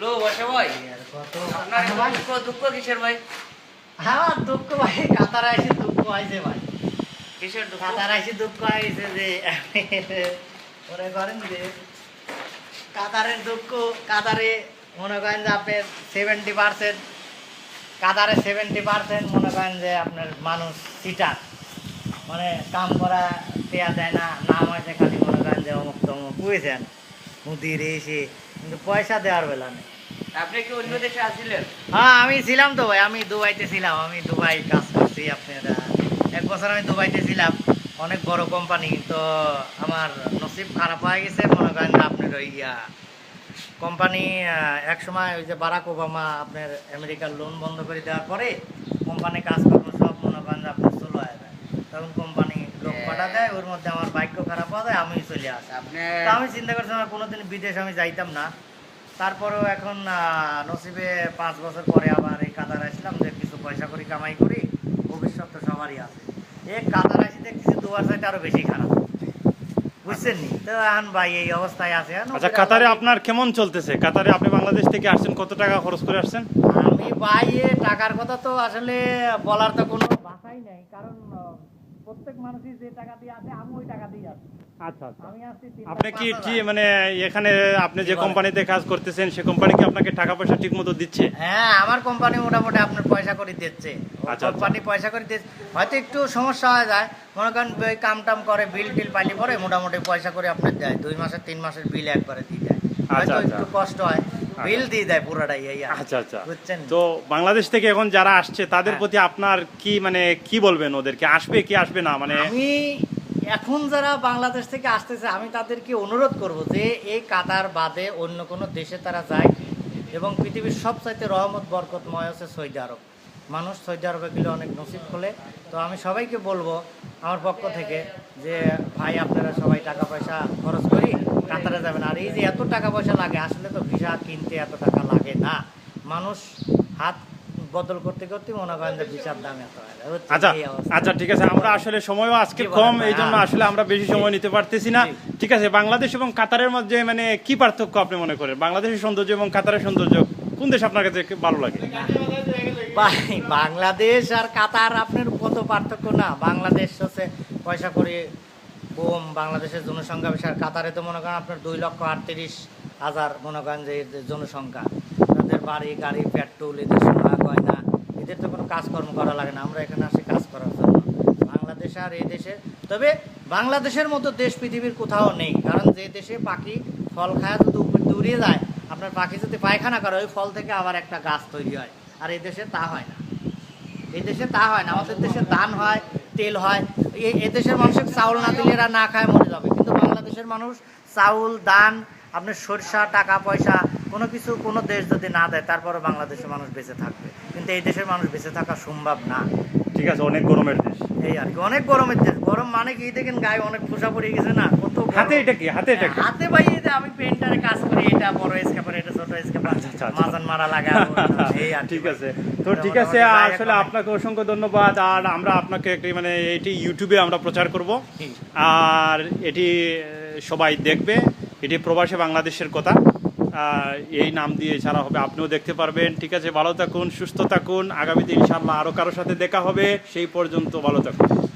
লো বসে ভাই। আপনার দুঃখ দুঃখ কিসের ভাই? আমার দুঃখ ভাই কাতার দুঃখ ভাই। কিসের দুঃখ? কাতার দুঃখ যে মনে করেন যে কাতারের দুঃখ কাতারে মনে করেন যে আপনার সেভেন্টি পার্সেন্ট কাতারে সেভেন্টি পার্সেন্ট মনে করেন যে আপনার মানুষ সিটার মানে কাম করা দেয়া দেয় না নাম আছে খালি মনে করেন যে অমুক তমুক বুঝেছেন? মুদির এসে কিন্তু পয়সা দেওয়ার বেলা নেই। আপনি কি অন্য দেশে আসছিলেন হ্যাঁ আমি ছিলাম তো ভাই আমি দুবাইতে ছিলাম আমি দুবাই কাজ করছি আপনার। এক বছর আমি দুবাইতে ছিলাম অনেক বড় কোম্পানি তো আমার নসিব খারাপ হয়ে গেছে মনে করেন আপনার ওই কোম্পানি এক সময় ওই যে বারাক ওবামা আপনার আমেরিকার লোন বন্ধ করে দেওয়ার পরে কোম্পানি কাজকর্ম সব মনে করেন আপনার চলো তখন কোম্পানি লোক পাঠা দেয় ওর মধ্যে আমার খারাপ হওয়া যায় আমি চলে আসি। আপনি আমি চিন্তা করছি আমার কোনোদিন বিদেশ আমি যাইতাম না। তারপরেও এখন নসিবে পাঁচ বছর পরে আবার এই কাতার আসলাম যে কিছু পয়সা করি কামাই করি ভবিষ্যৎ তো সবারই আছে। এই কাতার আসি দেখতেছি দুয়ার সাইড আরও বেশি খারাপ। বুঝছেন নি? তো এখন ভাই এই অবস্থায় আছে। আচ্ছা কাতারে আপনার কেমন চলতেছে? কাতারে আপনি বাংলাদেশ থেকে আসছেন কত টাকা খরচ করে আসছেন? আমি ভাই টাকার কথা তো আসলে বলার তো কোনো ভাষাই নেই কারণ প্রত্যেক মানুষই যে টাকা দিয়ে আসে আমি ওই টাকা দিয়ে আসি। আচ্ছা আচ্ছা। আমি আপনি কি কি মানে এখানে আপনি যে কোম্পানিতে কাজ করতেছেন সে কোম্পানি কি আপনাকে টাকা পয়সা ঠিক মতো দিচ্ছে? হ্যাঁ আমার কোম্পানি মোটামুটি আপনার পয়সা করে দিচ্ছে। আচ্ছা, কোম্পানি পয়সা করে দিচ্ছে। হয়তো একটু সমস্যা হয়ে যায়। মনে করেন কাম টাম করে বিল টিল পাইলে পরে মোটামুটি পয়সা করে আপনার দেয়। দুই মাসের তিন মাসের বিল একবারে দিয়ে। আচ্ছা। একটু কষ্ট হয়। বিল দিয়ে দেয় পুরোটাই। আচ্ছা আচ্ছা। তো বাংলাদেশ থেকে এখন যারা আসছে তাদের হ্যাঁ। প্রতি আপনার কি মানে কি বলবেন ওদেরকে? আসবে কি আসবে না? মানে আমি এখন যারা বাংলাদেশ থেকে আসতেছে আমি তাদেরকে অনুরোধ করব যে এই কাতার বাদে অন্য কোনো দেশে তারা যায় এবং পৃথিবীর সবচাইতে রহমত বরকতময় হচ্ছে সৌদি আরব। মানুষ সৌদি আরবে গেলে অনেক নসিব খোলে। তো আমি সবাইকে বলব আমার পক্ষ থেকে যে ভাই আপনারা সবাই টাকা পয়সা খরচ করি কাতারে যাবেন। আর এই যে এত টাকা পয়সা লাগে আসলে তো ভিসা কিনতে এত টাকা লাগে না। মানুষ হাত বদল করতে করতে মনে করেন যে ভিসার দাম এত আচ্ছা আচ্ছা ঠিক আছে। আমরা আসলে সময়ও আজকে কম এই জন্য হ্যাঁ। আসলে আমরা বেশি সময় নিতে পারতেছি না। ঠিক আছে বাংলাদেশ এবং কাতারের মধ্যে মানে কি পার্থক্য আপনি মনে করেন? বাংলাদেশের সৌন্দর্য এবং কাতারের সৌন্দর্য কোন দেশ আপনার কাছে ভালো লাগে? বাংলাদেশ আর কাতার আপনার কত পার্থক্য না। বাংলাদেশ হচ্ছে পয়সা করে কম বাংলাদেশের জনসংখ্যা বেশি। আর কাতারে তো মনে করেন আপনার দুই লক্ষ আটত্রিশ হাজার মনে করেন যে জনসংখ্যা। তাদের বাড়ি, গাড়ি, পেট্রোল, এদের সোনা, গয়না, এদের তো কোনো কাজকর্ম করা লাগে না। আমরা এখানে আসি কাজ করার জন্য। বাংলাদেশ আর এই দেশে, তবে বাংলাদেশের মতো দেশ পৃথিবীর কোথাও নেই। কারণ যে দেশে পাখি, ফল খায় তো দৌড়িয়ে যায় আপনার পাখি যদি পায়খানা করে, ওই ফল থেকে আবার একটা গাছ তৈরি হয়। আর এই দেশে তা হয় না। এই দেশে তা হয় না আমাদের দেশে ধান হয়, তেল হয়। এই এ দেশের মানুষের চাউল না দিলে এরা না খায়, মরে যাবে। কিন্তু বাংলাদেশের মানুষ চাউল দান আপনার সরষা, টাকা, পয়সা, কোনো কিছু কোনো দেশ যদি না দেয় তারপরে বাংলাদেশের মানুষ বেঁচে থাকবে। কিন্তু এই দেশের মানুষ বেঁচে থাকা সম্ভব না। ঠিক আছে অনেক গরমের দেশ। এই আর কি অনেক গরমের দেশ। গরম মানে কি? দেখেন গায়ে অনেক খোসা পড়ে গেছে না কত হাতে এটা কি? হাতে এটা হাতে ভাই যে আমি পেন্টারে কাজ করি এটা বড় স্কেপার এটা ছোট স্কেপার আচ্ছা, আচ্ছা, আচ্ছা। মাজান মারা লাগা এই আর ঠিক আছে। তো ঠিক আছে আসলে আপনাকে অসংখ্য ধন্যবাদ। আর আমরা আপনাকে একটি মানে এটি ইউটিউবে আমরা প্রচার করব। আর এটি সবাই দেখবে। এটি প্রবাসী বাংলাদেশের কথা। এই নাম দিয়ে ছাড়া হবে। আপনিও দেখতে পারবেন। ঠিক আছে, ভালো থাকুন, সুস্থ থাকুন। আগামীতে ইনশাল্লাহ আরও কারোর সাথে দেখা হবে। সেই পর্যন্ত ভালো থাকুন।